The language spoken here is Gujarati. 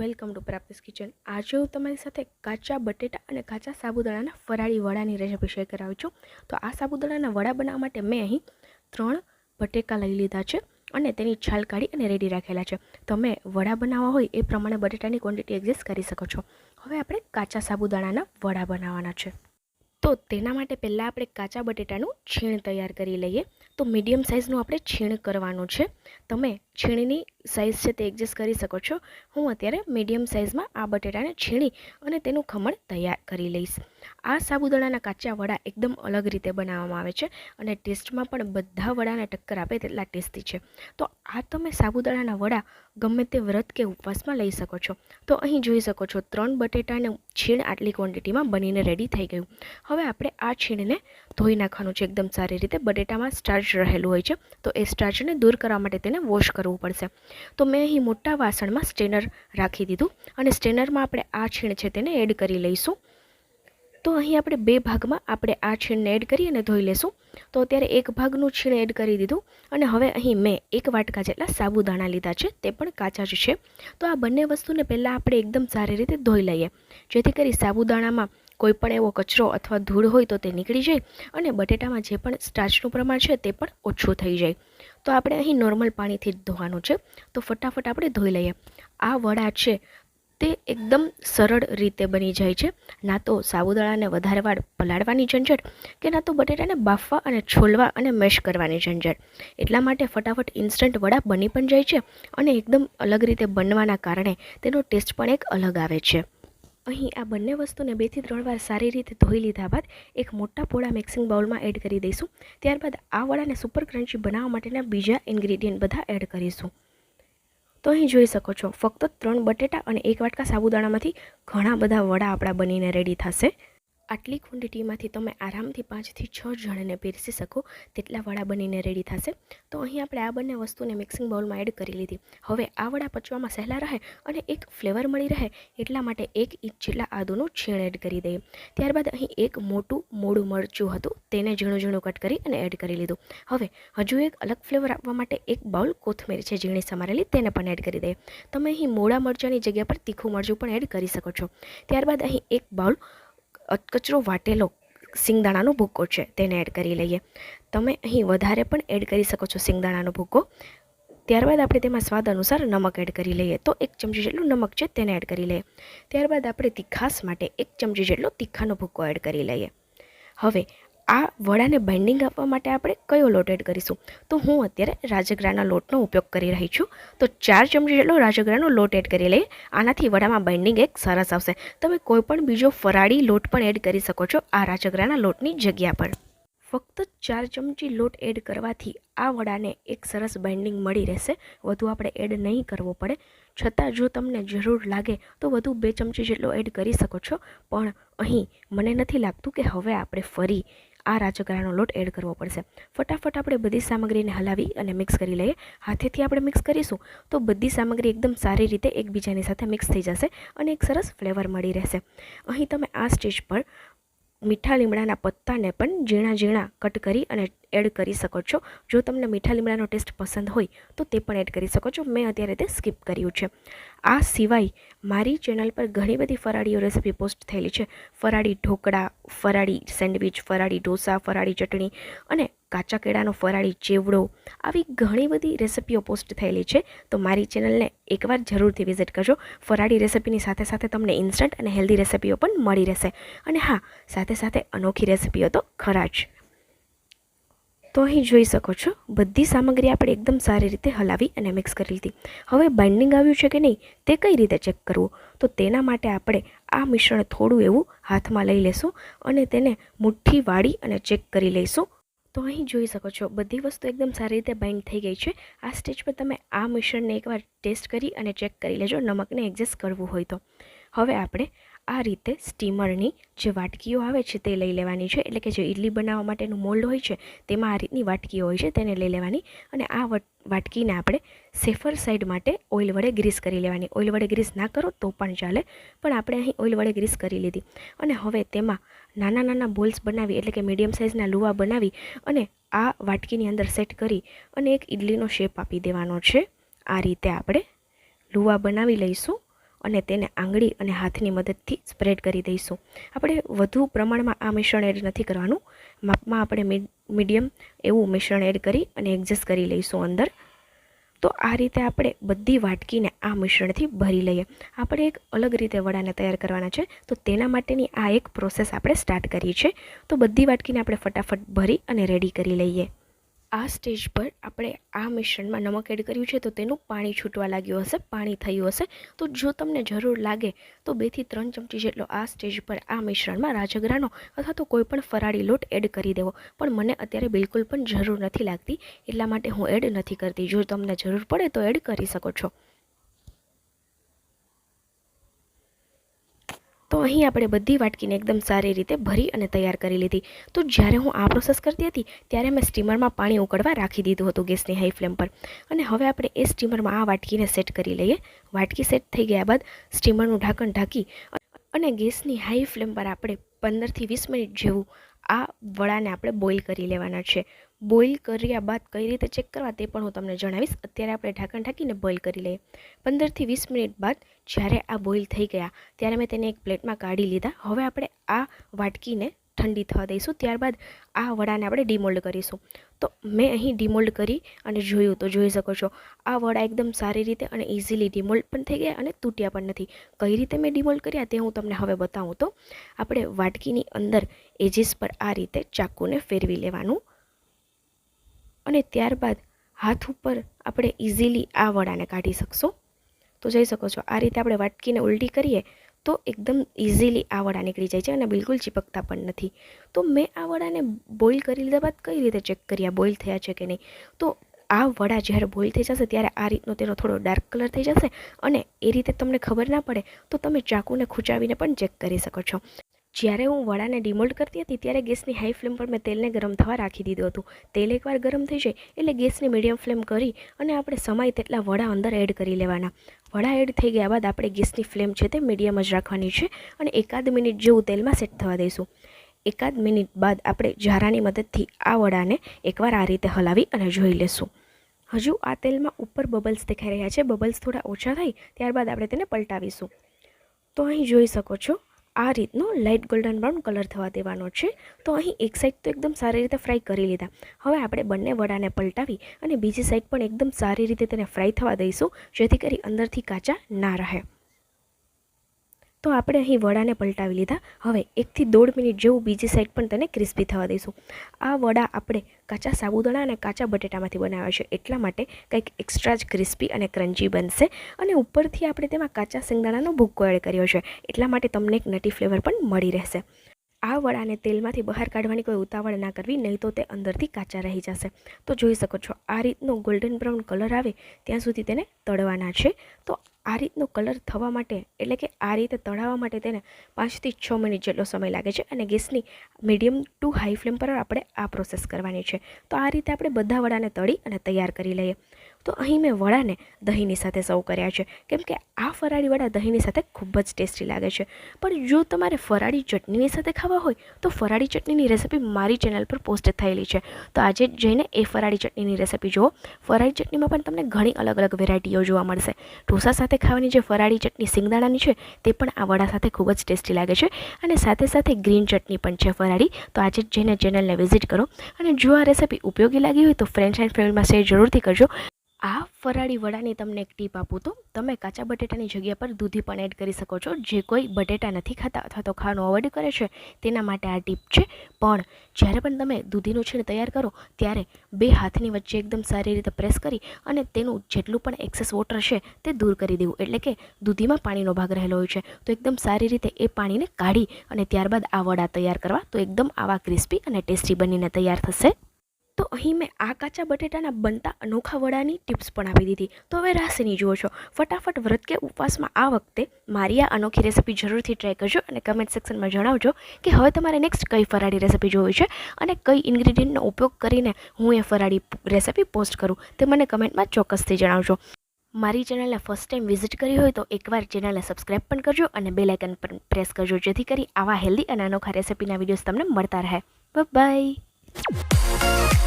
Welcome to પ્રાપ્તિસ kitchen. આજે હું તમારી સાથે કાચા બટેટા અને કાચા સાબુદાણાના ફરાળી વડાની રેસીપી શેર કરાવું છું. તો આ સાબુદાણાના વડા બનાવવા માટે મેં અહીં ત્રણ બટેકા લઈ લીધા છે અને તેની છાલ કાઢી અને રેડી રાખેલા છે. તમે વડા બનાવવા હોય એ પ્રમાણે બટેટાની ક્વોન્ટિટી એડજસ્ટ કરી શકો છો. હવે આપણે કાચા સાબુદાણાના વડા બનાવવાના છે. તો તેના માટે પહેલાં આપણે કાચા બટેટાનું છીણ તૈયાર કરી લઈએ. તો મીડિયમ સાઇઝનું આપણે છીણ કરવાનું છે. તમે છીણની સાઇઝ છે તે એડજસ્ટ કરી શકો છો. હું અત્યારે મીડિયમ સાઇઝમાં આ બટેટાને છીણી અને તેનું ખમણ તૈયાર કરી લઈશ. આ સાબુદાણાના કાચા વડા એકદમ અલગ રીતે બનાવવામાં આવે છે અને ટેસ્ટમાં પણ બધા વડાને ટક્કર આપે તેટલા ટેસ્ટી છે. તો આ તમે સાબુદાણાના વડા ગમે તે વ્રત કે ઉપવાસમાં લઈ શકો છો. તો અહીં જોઈ શકો છો ત્રણ બટેટાને છીણ આટલી ક્વોન્ટિટીમાં બનીને રેડી થઈ ગયું. હવે આપણે આ છીણને ધોઈ નાખવાનું છે. એકદમ સારી રીતે બટેટામાં સ્ટાર્ચ રહેલું હોય છે. તો એ સ્ટાર્ચને દૂર કરવા માટે તેને વોશ કરવું પડશે. તો મેં અહીં મોટા વાસણમાં સ્ટેનર રાખી દીધું અને સ્ટેનરમાં આપણે આ છીણ છે તેને એડ કરી લઈશું. તો અહીં આપણે બે ભાગમાં આપણે આ છીણને એડ કરી અને ધોઈ લેશું. તો અત્યારે એક ભાગનું છીણ એડ કરી દીધું અને હવે અહીં મેં એક વાટકા જેટલા સાબુદાણા લીધા છે, તે પણ કાચા જ છે. તો આ બંને વસ્તુને પહેલાં આપણે એકદમ સારી રીતે ધોઈ લઈએ. જેથી કરી સાબુદાણામાં કોઈ પણ એવો કચરો અથવા ધૂળ હોય તો તે નીકળી જાય અને બટેટામાં જે પણ સ્ટાર્ચનું પ્રમાણ છે તે પણ ઓછું થઈ જાય. તો આપણે અહીં નોર્મલ પાણીથી જ ધોવાનું છે. તો ફટાફટ આપણે ધોઈ લઈએ. આ વડા છે તે એકદમ સરળ રીતે બની જાય છે. ના તો સાબુદાણાને વધારે વાર પલાળવાની ઝંઝટ કે ના તો બટેટાને બાફવા અને છોલવા અને મેશ કરવાની ઝંઝટ. એટલા માટે ફટાફટ ઇન્સ્ટન્ટ વડા બની પણ જાય છે અને એકદમ અલગ રીતે બનવાના કારણે તેનો ટેસ્ટ પણ એક અલગ આવે છે. અહીં આ બંને વસ્તુને બેથી ત્રણ વાર સારી રીતે ધોઈ લીધા બાદ એક મોટા પોળા મિક્સિંગ બાઉલમાં એડ કરી દઈશું. ત્યારબાદ આ વડાને સુપર ક્રન્ચી બનાવવા માટેના બીજા ઇન્ગ્રેડિયન્ટ બધા એડ કરીશું. તો અહીં જોઈ શકો છો, ફક્ત ત્રણ બટેટા અને એક વાટકા સાબુદાણામાંથી ઘણા બધા વડા આપણા બનીને રેડી થશે. આટલી ક્વોન્ટિટીમાંથી તમે આરામથી પાંચથી છ જણને પીરસી શકો, તેટલા વડા બનીને રેડી થશે. તો અહીં આપણે આ બંને વસ્તુને મિક્સિંગ બાઉલમાં એડ કરી લીધી. હવે આ વડા પચવામાં સહેલા રહે અને એક ફ્લેવર મળી રહે એટલા માટે એક ઇંચ જેટલા આદુનું છીણ એડ કરી દઈએ. ત્યારબાદ અહીં એક મોટું મોડું મરચું હતું, તેને ઝીણું ઝીણું કટ કરી અને એડ કરી લીધું. હવે હજુ એક અલગ ફ્લેવર આપવા માટે એક બાઉલ કોથમીર છે, ઝીણી સમારેલી, તેને પણ એડ કરી દઈએ. તમે અહીં મોડા મરચાંની જગ્યા પર તીખું મરચું પણ એડ કરી શકો છો. ત્યારબાદ અહીં એક બાઉલ કચરો વાટેલો સિંગદાણાનો ભૂકો છે, તેને એડ કરી લઈએ. તમે અહીં વધારે પણ એડ કરી શકો છો સિંગદાણાનો ભૂકો. ત્યારબાદ આપણે તેમાં સ્વાદ અનુસાર નમક એડ કરી લઈએ. તો એક ચમચી જેટલું નમક છે તેને એડ કરી લઈએ. ત્યારબાદ આપણે તીખાસ માટે એક ચમચી જેટલો તીખાનો ભૂકો એડ કરી લઈએ. હવે આ વડાને બાઇન્ડિંગ આપવા માટે આપણે કયો લોટ એડ કરીશું? તો હું અત્યારે રાજગરાના લોટનો ઉપયોગ કરી રહી છું. તો ચાર ચમચી જેટલો રાજગરાનો લોટ એડ કરી લઈએ. આનાથી વડામાં બાઇન્ડિંગ એક સરસ આવશે. તમે કોઈ પણ બીજો ફરાળી લોટ પણ એડ કરી શકો છો આ રાજગરાના લોટની જગ્યા પર. ફક્ત ચાર ચમચી લોટ એડ કરવાથી આ વડાને એક સરસ બાઇન્ડિંગ મળી રહેશે. વધુ આપણે એડ નહીં કરવો પડે. છતાં જો તમને જરૂર લાગે તો વધુ બે ચમચી જેટલો એડ કરી શકો છો. પણ અહીં મને નથી લાગતું કે હવે આપણે ફરી આ રાજગરાનો લોટ એડ કરવો પડશે. ફટાફટ આપણે બધી સામગ્રીને હલાવી અને મિક્સ કરી લઈએ. હાથેથી આપણે મિક્સ કરીશું તો બધી સામગ્રી એકદમ સારી રીતે એકબીજાની સાથે મિક્સ થઈ જશે અને એક સરસ ફ્લેવર મળી રહેશે. અહીં તમે આ સ્ટેજ પર મીઠા લીમડાના પત્તાને પણ ઝીણા ઝીણા કટ કરી અને એડ કરી શકો છો. જો તમને મીઠા લીમડાનો ટેસ્ટ પસંદ હોય, તો તે પણ એડ કરી શકો છો. મેં અત્યારે તે સ્કીપ કર્યું છે. આ સિવાય મારી ચેનલ પર ઘણી બધી ફરાળીઓ રેસીપી પોસ્ટ થયેલી છે. ફરાળી ઢોકળા, ફરાળી સેન્ડવિચ, ફરાળી ઢોસા, ફરાળી ચટણી અને કાચા કેળાનો ફરાળી ચેવડો આવી ઘણી બધી રેસિપીઓ પોસ્ટ થયેલી છે. તો મારી ચેનલને એકવાર જરૂરથી વિઝિટ કરજો. ફરાળી રેસિપીની સાથે સાથે તમને ઇન્સ્ટન્ટ અને હેલ્ધી રેસિપીઓ પણ મળી રહેશે. અને હા, સાથે સાથે અનોખી રેસિપીઓ તો ખરા જ. તો અહીં જોઈ શકો છો, બધી સામગ્રી આપણે એકદમ સારી રીતે હલાવી અને મિક્સ કરી લીધી હવે બાઇન્ડિંગ આવ્યું છે કે નહીં, તે કઈ રીતે ચેક કરવું? તો તેના માટે આપણે આ મિશ્રણ થોડું એવું હાથમાં લઈ લેશું અને તેને મુઠ્ઠી વાળી અને ચેક કરી લઈશું. તો અહીં જોઈ શકો છો, બધી વસ્તુ એકદમ સારી રીતે બાઇન્ડ થઈ ગઈ છે. આ સ્ટેજ પર તમે આ મિશ્રણને એકવાર ટેસ્ટ કરી અને ચેક કરી લેજો, નમકને એડજસ્ટ કરવું હોય તો. હવે આપણે આ રીતે સ્ટીમરની જે વાટકીઓ આવે છે તે લઈ લેવાની છે. એટલે કે જે ઇડલી બનાવવા માટેનું મોલ્ડ હોય છે તેમાં આ રીતની વાટકીઓ હોય છે તેને લઈ લેવાની અને આ વાટકીને આપણે સેફર સાઈડ માટે ઓઇલ વડે ગ્રીસ કરી લેવાની. ઓઇલ વડે ગ્રીસ ના કરો તો પણ ચાલે, પણ આપણે અહીં ઓઇલ વડે ગ્રીસ કરી લીધી. અને હવે તેમાં નાના નાના બોલ્સ બનાવી, એટલે કે મીડિયમ સાઇઝના લુવા બનાવી અને આ વાટકીની અંદર સેટ કરી અને એક ઇડલીનો શેપ આપી દેવાનો છે. આ રીતે આપણે લુવા બનાવી લઈશું. અને તેને આંગળી અને હાથની મદદથી સ્પ્રેડ કરી દઈશું. આપણે વધુ પ્રમાણમાં આ મિશ્રણ એડ નથી કરવાનું. માપમાં આપણે મીડિયમ એવું મિશ્રણ એડ કરી અને એડજસ્ટ કરી લઈશું અંદર. તો આ રીતે આપણે બધી વાટકીને આ મિશ્રણથી ભરી લઈએ. આપણે એક અલગ રીતે વડાને તૈયાર કરવાના છે. તો તેના માટેની આ એક પ્રોસેસ આપણે સ્ટાર્ટ કરી છે તો બધી વાટકીને આપણે ફટાફટ ભરી અને રેડી કરી લઈએ. આ સ્ટેજ પર આપણે આ મિશ્રણમાં નમક એડ કર્યું છે, તો તેનું પાણી છૂટવા લાગ્યું હશે, પાણી થયું હશે. તો જો તમને જરૂર લાગે, તો બેથી ત્રણ ચમચી જેટલો આ સ્ટેજ પર આ મિશ્રણમાં રાજગરાનો અથવા તો કોઈ પણ ફરાળી લોટ એડ કરી દેવો. પણ મને અત્યારે બિલકુલ પણ જરૂર નથી લાગતી, એટલા માટે હું એડ નથી કરતી. જો તમને જરૂર પડે તો એડ કરી શકો છો. તો અહીં આપણે બધી વાટકીને એકદમ સારી રીતે ભરી અને તૈયાર કરી લીધી. તો જ્યારે હું આ પ્રોસેસ કરતી હતી, ત્યારે મેં સ્ટીમરમાં પાણી ઉકળવા રાખી દીધું હતું ગેસની હાઈ ફ્લેમ પર. અને હવે આપણે એ સ્ટીમરમાં આ વાટકીને સેટ કરી લઈએ. વાટકી સેટ થઈ ગયા બાદ સ્ટીમરનું ઢાંકણ ઢાંકી અને ગેસની હાઈ ફ્લેમ પર આપણે પંદરથી વીસ મિનિટ જેવું આ વડાને આપણે બોઇલ કરી લેવાના છે. બોઇલ કર્યા બાદ કઈ રીતે ચેક કરવા તે પણ હું તમને જણાવીશ. અત્યારે આપણે ઢાંકણ ઢાંકીને બોઇલ કરી લઈએ. પંદરથી વીસ મિનિટ બાદ જ્યારે આ બોઇલ થઈ ગયા, ત્યારે મેં તેને એક પ્લેટમાં કાઢી લીધા. હવે આપણે આ વાટકીને ઠંડી થવા દઈશું. ત્યારબાદ આ વડાને આપણે ડીમોલ્ડ કરીશું. તો મેં અહીં ડીમોલ્ડ કરી અને જોયું, તો જોઈ શકો છો, આ વડા એકદમ સારી રીતે અને ઇઝીલી ડીમોલ્ડ પણ થઈ ગયા અને તૂટ્યા પણ નથી. કઈ રીતે મેં ડીમોલ્ડ કર્યા તે હું તમને હવે બતાવું તો. આપણે વાટકીની અંદર એજીસ પર આ રીતે ચાકુને ફેરવી લેવાનું. અને ત્યારબાદ હાથ ઉપર આપણે ઇઝીલી આ વડાને કાઢી શકશો. તો જઈ શકો છો. આ રીતે આપણે વાટકીને ઉલટી કરીએ તો એકદમ ઇઝીલી આ વડા નીકળી જાય છે અને બિલકુલ ચીપકતા પણ નથી. તો મેં આ વડાને બોઇલ કરી લીધા બાદ કઈ રીતે ચેક કર્યા બોઇલ થયા છે કે નહીં? તો આ વડા જ્યારે બોઇલ થઈ જશે ત્યારે આ રીતનો તેનો થોડો ડાર્ક કલર થઈ જશે અને એ રીતે તમને ખબર ના પડે તો તમે ચાકુને ખૂંચાવીને પણ ચેક કરી શકો છો. જ્યારે હું વડાને ડિમોલ્ડ કરતી હતી, ત્યારે ગેસની હાઈ ફ્લેમ પર મેં તેલને ગરમ થવા રાખી દીધું હતું. તેલ એકવાર ગરમ થઈ જાય, એટલે ગેસની મીડિયમ ફ્લેમ કરી અને આપણે સમાય તેટલા વડા અંદર એડ કરી લેવાના. વડા એડ થઈ ગયા બાદ આપણે ગેસની ફ્લેમ છે તે મીડિયમ જ રાખવાની છે અને એકાદ મિનિટ જેવું તેલમાં સેટ થવા દઈશું. એકાદ મિનિટ બાદ આપણે ઝારાની મદદથી આ વડાને એકવાર આ રીતે હલાવી અને જોઈ લેશું. હજુ આ તેલમાં ઉપર બબલ્સ દેખાઈ રહ્યા છે. બબલ્સ થોડા ઓછા થાય, ત્યારબાદ આપણે તેને પલટાવીશું. તો અહીં જોઈ શકો છો આ રીતનો લાઇટ ગોલ્ડન બ્રાઉન કલર થવા દેવાનો છે. તો અહીં એક સાઈડ તો એકદમ સારી રીતે ફ્રાય કરી લીધા. હવે આપણે બંને વડાને પલટાવી અને બીજી સાઈડ પણ એકદમ સારી રીતે તેને ફ્રાય થવા દઈશું, જેથી કરી અંદરથી કાચા ના રહે. તો આપણે અહીં વડાને પલટાવી લીધા. હવે એકથી દોઢ મિનિટ જેવું બીજી સાઈડ પણ તેને ક્રિસ્પી થવા દઈશું. આ વડા આપણે કાચા સાબુદાણા અને કાચા બટેટામાંથી બનાવ્યા છે. એટલા માટે કંઈક એક્સ્ટ્રા જ ક્રિસ્પી અને ક્રન્ચી બનશે. અને ઉપરથી આપણે તેમાં કાચા સિંગદાણાનો ભૂક્કો એડ કર્યો છે. એટલા માટે તમને એક નટી ફ્લેવર પણ મળી રહેશે. આ વડાને તેલમાંથી બહાર કાઢવાની કોઈ ઉતાવળ ના કરવી, નહીં તો તે અંદરથી કાચા રહી જશે. તો જોઈ શકો છો, આ રીતનો ગોલ્ડન બ્રાઉન કલર આવે, ત્યાં સુધી તેને તળવાના છે. તો આ રીતનો કલર થવા માટે, એટલે કે આ રીતે તળાવવા માટે તેને પાંચથી છ મિનિટ જેટલો સમય લાગે છે અને ગેસની મીડિયમ ટુ હાઈ ફ્લેમ પર આપણે આ પ્રોસેસ કરવાની છે. તો આ રીતે આપણે બધા વડાને તળી અને તૈયાર કરી લઈએ. તો અહીં મેં વડાને દહીંની સાથે સર્વ કર્યા છે. કેમ કે આ ફરાળી વડા દહીંની સાથે ખૂબ જ ટેસ્ટી લાગે છે. પણ જો તમારે ફરાળી ચટણીની સાથે ખાવા હોય, તો ફરાળી ચટણીની રેસિપી મારી ચેનલ પર પોસ્ટ થયેલી છે. તો આજે જઈને એ ફરાળી ચટણીની રેસિપી જુઓ. ફરાળી ચટણીમાં પણ તમને ઘણી અલગ અલગ વેરાયટીઓ જોવા મળશે. ઢોસા સાથે ખાવાની જે ફરાળી ચટણી સિંગદાણાની છે, તે પણ આ વડા સાથે ખૂબ જ ટેસ્ટી લાગે છે. અને સાથે સાથે ગ્રીન ચટણી પણ છે ફરાળી. તો આજે જઈને ચેનલને વિઝિટ કરો. અને જો આ રેસિપી ઉપયોગી લાગી હોય, તો ફ્રેન્ડ્સ એન્ડ ફેમિલીમાં શેર જરૂરથી કરજો. આ ફરાળી વડાની તમને એક ટીપ આપું તો, તમે કાચા બટેટાની જગ્યા પર દૂધી પણ એડ કરી શકો છો, જે કોઈ બટેટા નથી ખાતા અથવા તો ખાવાનું અવોઇડ કરે છે, તેના માટે આ ટીપ છે. પણ જ્યારે પણ તમે દૂધીનું છીણ તૈયાર કરો, ત્યારે બે હાથની વચ્ચે એકદમ સારી રીતે પ્રેસ કરી અને તેનું જેટલું પણ એક્સેસ વોટર છે તે દૂર કરી દેવું. એટલે કે દૂધીમાં પાણીનો ભાગ રહેલો હોય છે, તો એકદમ સારી રીતે એ પાણીને કાઢી અને ત્યારબાદ આ વડા તૈયાર કરવા, તો એકદમ આવા ક્રિસ્પી અને ટેસ્ટી બનીને તૈયાર થશે. તો અહીં મેં આ કાચા બટેટાના બનતા અનોખા વડાની ટિપ્સ પણ આપી દીધી. તો હવે રાસની જુઓ છો. ફટાફટ વ્રત કે ઉપવાસમાં આ વખતે મારી આ અનોખી રેસિપી જરૂરથી ટ્રાય કરજો અને કમેન્ટ સેક્શનમાં જણાવજો કે હવે તમારે નેક્સ્ટ કઈ ફરાળી રેસિપી જોવી છે અને કઈ ઇન્ગ્રીડિયન્ટનો ઉપયોગ કરીને હું એ ફરાળી રેસિપી પોસ્ટ કરું તે મને કમેન્ટમાં ચોક્કસથી જણાવજો. મારી ચેનલને ફર્સ્ટ ટાઈમ વિઝિટ કરી હોય તો એકવાર ચેનલને સબસ્ક્રાઈબ પણ કરજો અને બેલ આઇકન પણ પ્રેસ કરજો જેથી કરી આવા હેલ્ધી અને અનોખા રેસિપીના વિડીયોઝ તમને મળતા રહે. બાય